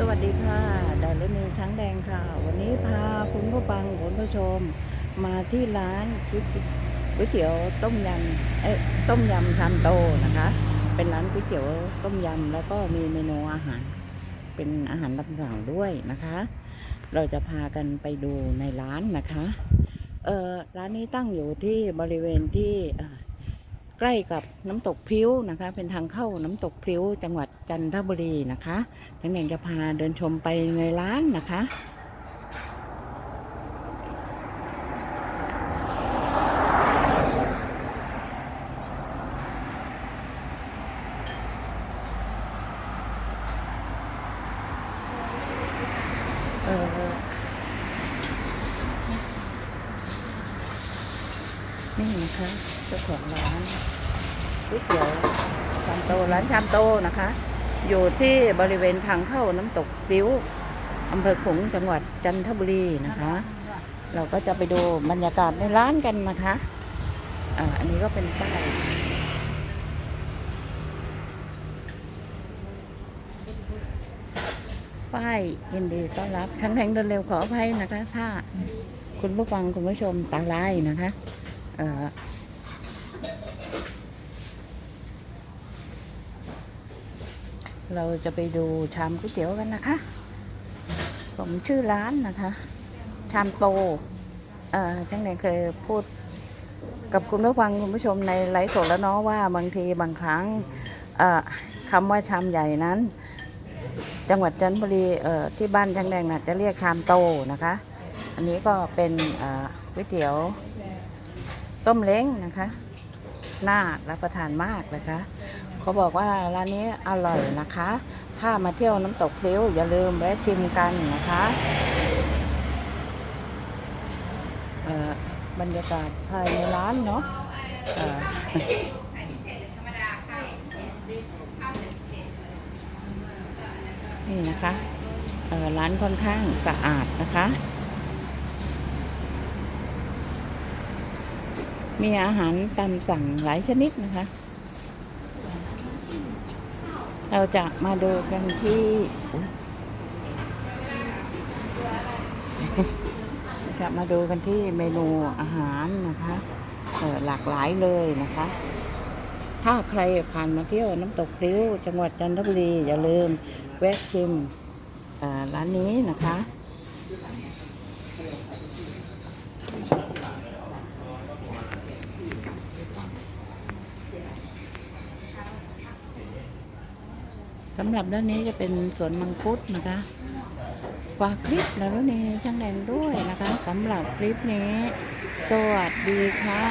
สวัสดีค่ะดารณีช้างแดงค่ะ วันนี้พาคุณผู้ฟังคุณผู้ชม มาที่ร้านก๋วยเตี๋ยวต้มยำเอ๊ะต้มยำชามโตนะคะ เป็นร้านก๋วยเตี๋ยวต้มยำแล้วก็มีเมนูอาหาร เป็นอาหารตามสั่งด้วยนะคะ เราจะพากันไปดูในร้านนะคะ เอ่อร้านนี้ตั้งอยู่ที่บริเวณที่เใกล้กับน้ำตกพริ้วนะคะ เป็นทางเข้าน้ำตกพริ้ว จังหวัดจันทบุรีนะคะทั้งเองจะพาเดินชมไปในร้านนะคะเออ นี่นะคะเจ้าของร้านก๋วยเตี๋ยวชามโตร้านชามโตนะคะ อยู่ที่บริเวณทางเข้าน้ำตกปิ้วอำเภอขลุงจังหวัดจันทบุรีนะคะ เราก็จะไปดูบรรยากาศในร้านกันนะคะอ่าอันนี้ก็เป็นป้ายป้ายยินดีต้อนรับทั้งแทงเดินเร็วขออภัยนะคะ ถ้าคุณผู้ฟังคุณผู้ชมตาลายนะคะ เราจะไปดูชามก๋วยเตี๋ยวกันนะคะ ผมชื่อร้านนะคะ ชามโตเอ่อจังไหนเคยพูดกับคุณผู้ฟังคุณผู้ชมในไลฟ์สดแล้วเนาะว่าบางทีบางครั้งเอ่อคำว่าชามใหญ่นั้น จังหวัดจันทบุรีเอ่อที่บ้านจังแดงน่ะจะเรียกชามโตนะคะ อันนี้ก็เป็นเอ่อก๋วยเตี๋ยว ต้มเล้งนะคะ น่ารับประทานมากนะคะ เขาบอกว่าร้านนี้อร่อยนะคะ ถ้ามาเที่ยวน้ำตกเพลิวอย่าลืมแวะชิมกันนะคะบรรยากาศภายในร้านเนาะนี่นะคะร้านค่อนข้างสะอาดนะคะ มีอาหารตามสั่งหลายชนิดนะคะ เราจะมาดูกันที่จะมาดูกันที่เมนูอาหารนะคะออหลากหลายเลยนะคะ ถ้าใครผ่านมาเที่ยวน้ำตกพริ้ว จังหวัดจันทบุรี อย่าลืมแวะชิมร้านนี้นะคะ สำหรับด้านนี้จะเป็นสวนมังคุดนะคะฝากคลิปแล้วนี่ช่างแดงด้วยนะคะสำหรับคลิปนี้ สวัสดีค่ะ